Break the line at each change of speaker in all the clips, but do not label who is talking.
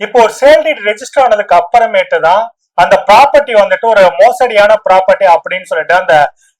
இப்போ ஒரு சேல் டீட் ரெஜிஸ்டர் ஆனதுக்கு அப்புறமேட்டு தான் அந்த ப்ராப்பர்ட்டி வந்துட்டு ஒரு மோசடியான ப்ராப்பர்ட்டி அப்படின்னு சொல்லிட்டு அந்த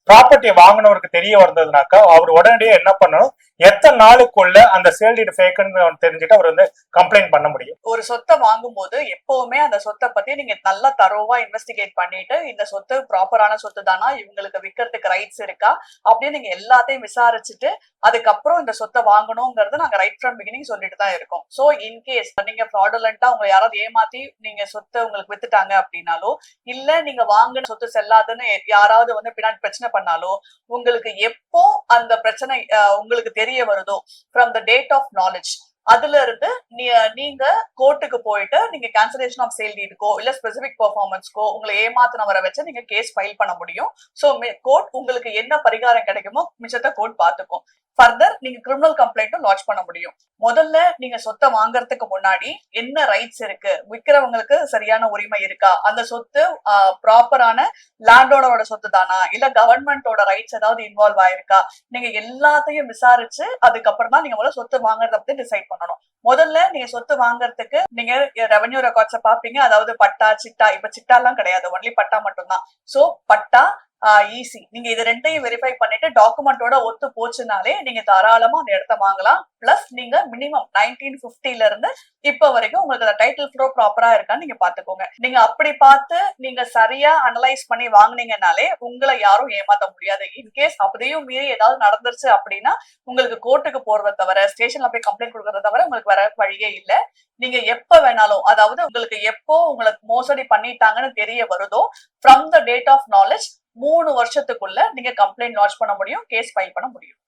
ப்ராப்பர்ட்டி வாங்கினவருக்கு தெரிய வந்ததுனாக்கா அவர் உடனடியே என்ன பண்ணணும்? எத்தனை நாளுக்குள்ள அந்த சேல் டீட் ஃபேக்குன்னு தெரிஞ்சுட்டு அவர் வந்து கம்ப்ளைண்ட் பண்ண முடியும்?
ஒரு சொத்தை வாங்கும்போது எப்பவுமே அந்த சொத்தை பத்தி நீங்க நல்லா தரோவா இன்வெஸ்டிகேட் பண்ணிட்டு இந்த சொத்து ப்ராப்பரான சொத்து தானா இவங்களுக்கு விற்கிறதுக்கு ரைட்ஸ் இருக்கா? அப்படின்னு நீங்க எல்லாத்தையும் விசாரிச்சுட்டு அதுக்கப்புறம் இந்த சொத்தை வாங்கணுங்கிறது நாங்க ரைட் ஃப்ரம் பிகினிங் சொல்லிட்டு தான் இருக்கோம். சோ இன்கேஸ் நீங்க ஃப்ராடுலண்டா உங்களை யாராவது ஏமாத்தி நீங்க சொத்தை உங்களுக்கு வித்துட்டாங்க அப்படின்னாலோ இல்ல நீங்க வாங்கின சொத்து செல்லாதுன்னு யாராவது வந்து பின்னாடி பிரச்சனை பண்ணாலோ உங்களுக்கு எப்போ அந்த பிரச்சனை உங்களுக்கு உங்களுக்கு தெரிய வருதோ? From the date of knowledge அதுல இருந்து நீ- நீங்க கோர்ட்டுக்கு போயிட்டு நீங்க கேன்சலேஷன் ஆஃப் சேல் டீடுக்கோ இல்ல ஸ்பெசிபிக் பெர்ஃபார்மன்ஸ்க்கோ உங்களை ஏமாத்தினவரை வச்சு நீங்க கேஸ் ஃபைல் பண்ண முடியும். சோ கோர்ட் உங்களுக்கு என்ன பரிகாரம் கிடைக்குமோ மிச்சத்தை கோர்ட் பார்த்துக்கும். ஃபர்தர் நீங்க கிரிமினல் கம்ப்ளைண்ட்டும் லாச் பண்ண முடியும். முதல்ல நீங்க சொத்தை வாங்குறதுக்கு முன்னாடி என்ன ரைட்ஸ் இருக்கு? விற்கிறவங்களுக்கு சரியான உரிமை இருக்கா? அந்த சொத்து ப்ராப்பரான லேண்டோட சொத்து தானா? இல்ல கவர்மெண்டோட ரைட்ஸ் ஏதாவது இன்வால்வ் ஆயிருக்கா? நீங்க எல்லாத்தையும் விசாரிச்சு அதுக்கப்புறம் தான் நீங்க முதல்ல சொத்து வாங்குறத பத்தி டிசைட் பண்ணணும். முதல்ல நீங்க சொத்து வாங்குறதுக்கு நீங்க ரெவன்யூ ரெக்கார்ட்ஸை பாப்பீங்க அதாவது பட்டா சிட்டா இப்ப சிட்டா எல்லாம் கிடையாது. ஒன்லி பட்டா மட்டும்தான். சோ பட்டா ஈஸி நீங்க இது ரெண்டையும் வெரிஃபை பண்ணிட்டு டாக்குமெண்டோட ஒத்து போச்சுனாலே நீங்க தாராளமா அந்த இடத்த வாங்கலாம். பிளஸ் நீங்க மினிமம் நைன்டீன் பிப்டில இருந்து இப்ப வரைக்கும் உங்களுக்கு அந்த டைட்டில் ஃப்ளோ ப்ராப்பரா இருக்கான்னு நீங்க பாத்துக்கோங்க நீங்க அப்படி பார்த்து நீங்க சரியா அனலைஸ் பண்ணி வாங்குனீங்கனாலே உங்களை யாரும் ஏமாத்த முடியாது. இன்கேஸ் அப்படியும் மீறி ஏதாவது நடந்துருச்சு அப்படின்னா உங்களுக்கு கோர்ட்டுக்கு போறதை தவிர ஸ்டேஷன்ல போய் கம்ப்ளைண்ட் கொடுக்கறத தவிர உங்களுக்கு வர வழியே இல்ல. நீங்க எப்ப வேணாலும் அதாவது உங்களுக்கு எப்போ உங்களுக்கு மோசடி பண்ணிட்டாங்கன்னு தெரிய வருதோ from the date of knowledge மூணு வருஷத்துக்குள்ள நீங்க கம்ப்ளைண்ட் லான்ச் பண்ண முடியும் கேஸ் ஃபைல் பண்ண முடியும்.